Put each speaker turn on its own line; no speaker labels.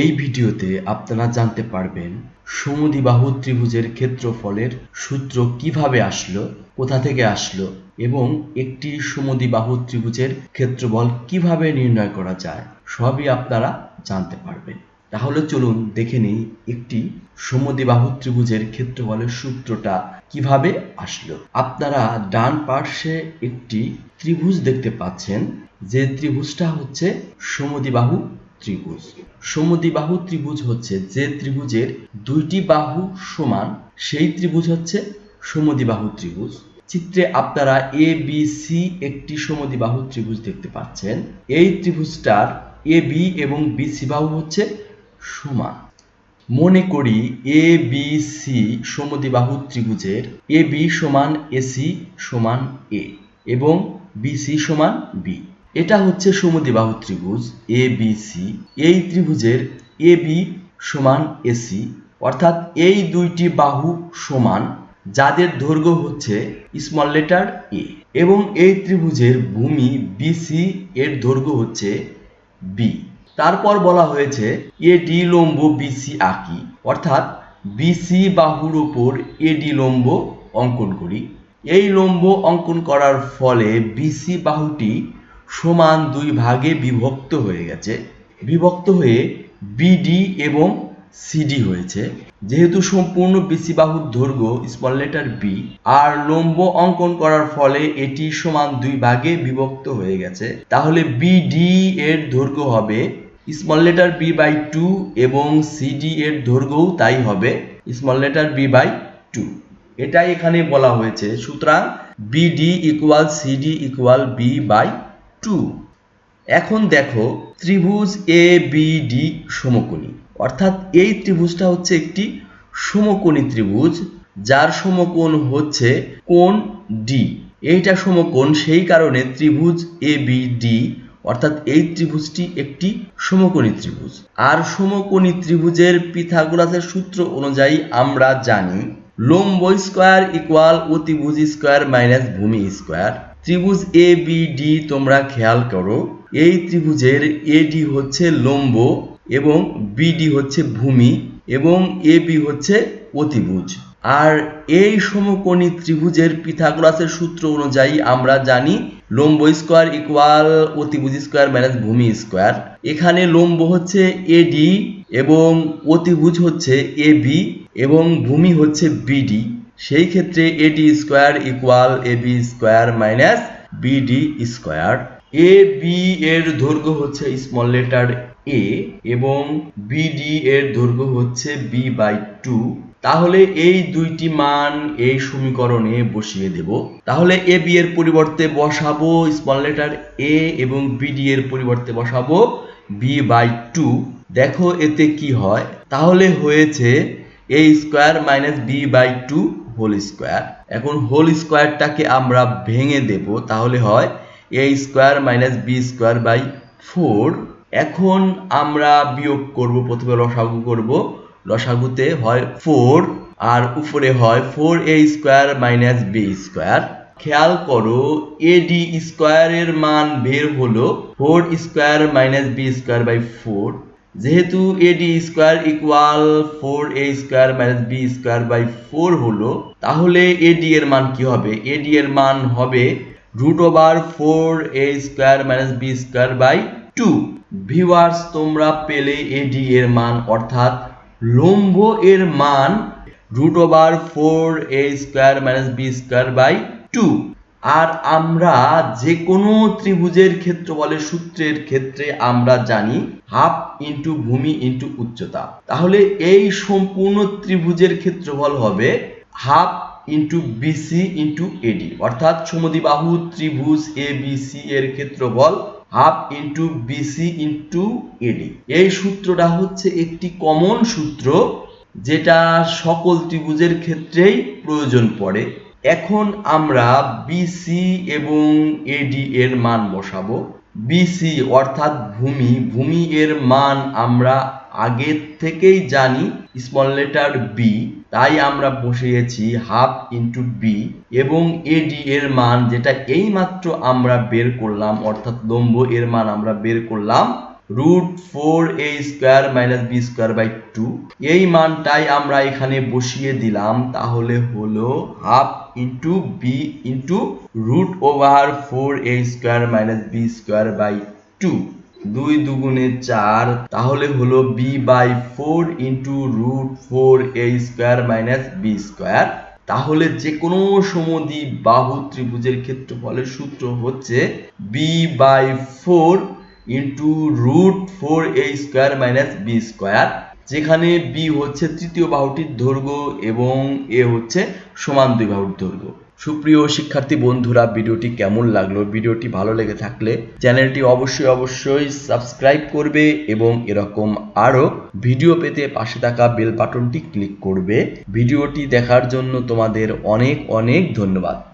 এই ভিডিওতে আপনারা জানতে পারবেন সমদ্বিবাহু ত্রিভুজের ক্ষেত্রফলের সূত্র কীভাবে আসলো, কোথা থেকে আসলো এবং একটি সমদ্বিবাহু ত্রিভুজের ক্ষেত্রফল কীভাবে নির্ণয় করা যায়, সবই আপনারা জানতে পারবেন। তাহলে চলুন দেখে নিই একটি সমদ্বিবাহু ত্রিভুজের ক্ষেত্রফলের সূত্রটা কীভাবে আসলো। আপনারা ডান পার্শ্বে একটি ত্রিভুজ দেখতে পাচ্ছেন, যে ত্রিভুজটা হচ্ছে সমদ্বিবাহু ত্রিভুজ। সমদ্বিবাহু ত্রিভুজ হচ্ছে যে ত্রিভুজের দুইটি বাহু সমান, সেই ত্রিভুজ হচ্ছে সমদ্বিবাহু ত্রিভুজ। চিত্রে আপনারা এ বি সি একটি সমদ্বিবাহু ত্রিভুজ দেখতে পাচ্ছেন। এই ত্রিভুজটার এ বি এবং বি সি বাহু হচ্ছে সমান। মনে করি এ বি সি সমদ্বিবাহু ত্রিভুজের এ বি সমান এসি সমান এ এবং বিসি সমান বি এটা হচ্ছে সমদ্বিবাহু ত্রিভুজ এ বি সি এই ত্রিভুজের এ বি সমান এসি অর্থাৎ এই দুইটি বাহু সমান, যাদের দৈর্ঘ্য হচ্ছে স্মল লেটার এ এবং এই ত্রিভুজের ভূমি বিসি এর দৈর্ঘ্য হচ্ছে বি তারপর বলা হয়েছে এডি লম্ব বিসি আঁকি। অর্থাৎ বিসি বাহুর উপর এডি লম্ব অঙ্কন করি। এই লম্ব অঙ্কন করার ফলে বিসি বাহুটি সমান দুই ভাগে বিভক্ত হয়ে গেছে। বিভক্ত হয়ে বিডি এবং সিডি হয়েছে। যেহেতু সম্পূর্ণ বিসি বাহুর দৈর্ঘ্য স্মল লেটার বি আর লম্ব অঙ্কন করার ফলে এটি সমান দুই ভাগে বিভক্ত হয়ে গেছে। তাহলে বিডি এর দৈর্ঘ্য হবে small letter B by two এবং সিডি এর দৈর্ঘ্যও তাই হবে small letter B by two এটাই এখানে বলা হয়েছে। সুতরাং BD equal CD equal B by two. এখন দেখো ত্রিভুজ এ বি ডি সমকোণী। অর্থাৎ এই ত্রিভুজটা হচ্ছে একটি সমকোণী ত্রিভুজ, যার সমকোণ হচ্ছে কোণ ডি এইটা সমকোণ, সেই কারণে ত্রিভুজ এ বি ডি অর্থাৎ এই ত্রিভুজটি একটি সমকোণী ত্রিভুজ। আর সমকোণী ত্রিভুজের পিথাগোরাসের সূত্র অনুযায়ী আমরা জানি, লম্ব স্কোয়ার ইকুয়াল অতিভুজ স্কোয়ার মাইনাস ভূমি স্কোয়ার। ত্রিভুজ এ বি ডি তোমরা খেয়াল করো। এই ত্রিভুজের এডি হচ্ছে লম্ব এবং বিডি হচ্ছে ভূমি এবং এ বি হচ্ছে অতিভুজ। আর এই সমকোণী ত্রিভুজের পিথাগোরাসের সূত্র অনুযায়ী আমরা জানি লম্ব স্কোয়ার ইকুয়াল অতিভুজ স্কোয়ার মাইনাস ভূমি স্কোয়ার। এখানে লম্ব হচ্ছে এডি এবং অতিভুজ হচ্ছে এ বি এবং ভূমি হচ্ছে বিডি সেই ক্ষেত্রে AD square equal A B square minus BD square. A, B এর দৈর্ঘ্য হচ্ছে স্মল লেটার এ এবং বিডি এর দৈর্ঘ্য হচ্ছে বি বাই টু। তাহলে এই দুইটি মান এই সমীকরণে বসিয়ে দেব। তাহলে এ বি এর পরিবর্তে বসাবো স্মল লেটার এ এবং বিডি এর পরিবর্তে বসাবো বি বাই টু। দেখো এতে কি হয়? তাহলে হয়েছে A square minus B by two whole square এখন হোল স্কোয়ারটাকে আমরা ভেঙে দেব, তাহলে হয় A square minus B square by four এখন আমরা বিয়োগ করব, প্রথমে লসাগু করব। লসাগুতে হয় ফোর আর উপরে হয় four A square minus B square খেয়াল করো এডি স্কোয়ারের মান বের হলো four square minus B square by four যেহেতু AD square equal four A square minus B square by four হলো, তাহলে এডি এর মান কি হবে? এডি এর মান হবে root over four A square minus B square by two viewers তোমরা পেলে এডি এর মান, অর্থাৎ লম্ব এর মান root over four A square minus B square by two আর আমরা যে কোনো ত্রিভুজের ক্ষেত্রফলের সূত্রের ক্ষেত্রে আমরা জানি হাফ ইন্টু ভূমি ইন্টু উচ্চতা। তাহলে এই সম্পূর্ণ ত্রিভুজের ক্ষেত্রফল হবে half into BC into AD. অর্থাৎ সমদ্বিবাহু ত্রিভুজ এ বিসি এর ক্ষেত্রফল half into BC into AD. এই সূত্রটা হচ্ছে একটি কমন সূত্র যেটা সকল ত্রিভুজের ক্ষেত্রেই প্রয়োজন পড়ে। এখন আমরা বিসি এবং এডি এর মান বসাবো। বিসি অর্থাৎ ভূমি। ভূমি এর মান আমরা আগে থেকেই জানি স্মল লেটার বি তাই আমরা বসিয়েছি হাফ ইন্টু বি এবং এডি এর মান, যেটা এইমাত্র আমরা বের করলাম, অর্থাৎ লম্ব এর মান আমরা বের করলাম root four A square minus B square by two এই মানটাই আমরা এখানে বসিয়ে দিলাম, তাহলে হলো half into B into root over four A square minus B square by two দুই দুগুণে চার, তাহলে হলো B by four into root four A square minus B square তাহলে যে কোনো সমদ্বি বাহু ত্রিভুজের ক্ষেত্রফলের সূত্র হচ্ছে B by four into root four A square minus B square যেখানে বি হচ্ছে তৃতীয় বাহুটির দৈর্ঘ্য এবং এ হচ্ছে সমান দুই বাহুর দৈর্ঘ্য। সুপ্রিয় শিক্ষার্থী বন্ধুরা, ভিডিওটি কেমন লাগল? ভিডিওটি ভালো লেগে থাকলে চ্যানেলটি অবশ্যই অবশ্যই সাবস্ক্রাইব করবে এবং এরকম আরও ভিডিও পেতে পাশে থাকা বেল বাটনটি ক্লিক করবে। ভিডিওটি দেখার জন্য তোমাদের অনেক অনেক ধন্যবাদ।